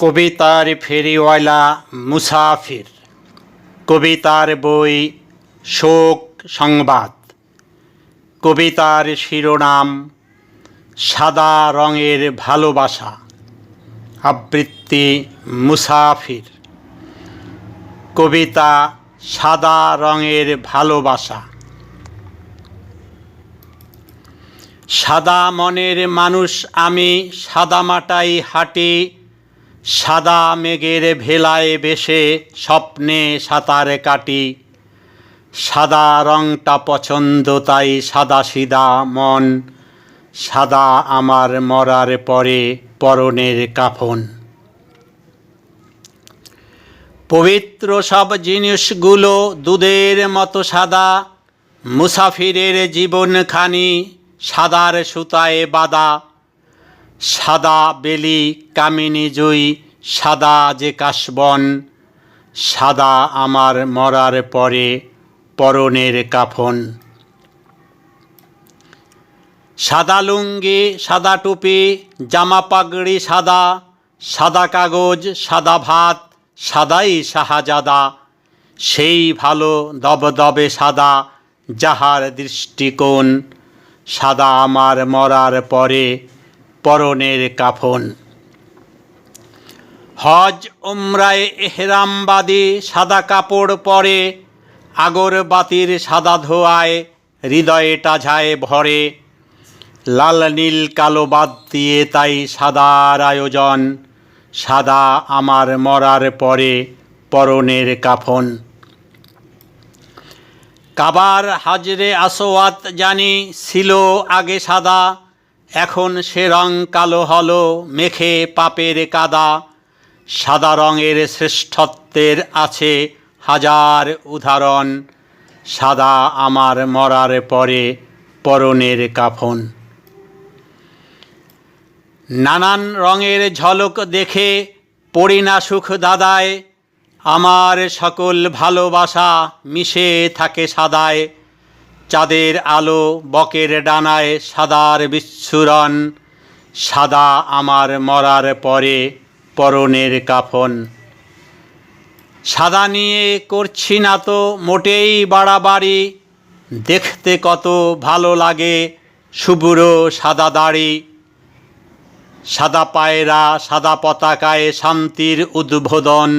কবিতার ফেরিওয়ালা মুসাফির। কবিতার বই শোক সংবাদ। কবিতার শিরোনাম সাদা রঙের ভালোবাসা। আবৃত্তি মুসাফির। কবিতা সাদা রঙের ভালোবাসা। সাদা মনের মানুষ আমি সাদা মাটাই হাঁটি সাদা মেঘের ভেলায় বেশে স্বপ্নে সাঁতার কাটি। সাদা রংটা পছন্দ, তাই সাদা সিদা মন। সাদা আমার মরার পরে পরনের কাফন। পবিত্র সব জিনিসগুলো দুধের মতো সাদা। মুসাফিরের জীবনখানি সাদার সুতায় বাদা সাদা বেলি, কামিনী জুই, সাদা যে কাশবন সাদা আমার মরার পরে পরনের কাফন। সাদা লুঙ্গি, সাদা টুপি, জামা পাগড়ি সাদা সাদা কাগজ, সাদা ভাত, সাদাই শাহাজাদা। সেই ভালো দবদবে সাদা, যাহার দৃষ্টিকোণ, সাদা আমার মরার পরে পরনের কাফন। হজ, উমরায় এহরামবাদী সাদা কাপড় পরে আগরবাতির সাদা ধোয়ায় হৃদয়টা ঝায় ভরে, লাল নীল কালো বাদ দিয়ে তাই সাদার আয়োজন, সাদা আমার মরার পরে পরনের কাফন। কাবার হাজরে আসোয়াত জানি ছিল আগে সাদা এখন সে রং কালো হলো, মেখে পাপের কাদা। সাদা রঙের শ্রেষ্ঠত্বের আছে হাজার উদাহরণ। সাদা আমার মরার পরে পরনের কাফন। নানান রঙের ঝলক দেখে পড়ি না সুখ দাদায়। আমার সকল ভালোবাসা মিশে থাকে সাদায়। চাঁদের আলো বকের ডানায় সাদার বিচ্ছুরণ, সাদা আমার মরার পরে পরনের কাফন। সাদা নিয়ে করছি না তো মোটেই বাড়াবাড়ি, দেখতে কত ভালো লাগে সুবুরো সাদা দাড়ি। সাদা পায়রা, সাদা পতাকায় শান্তির উদ্বোধন,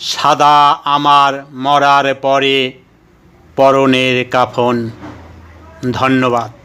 সাদা আমার মরার পরে পরনের কাফন ধন্যবাদ।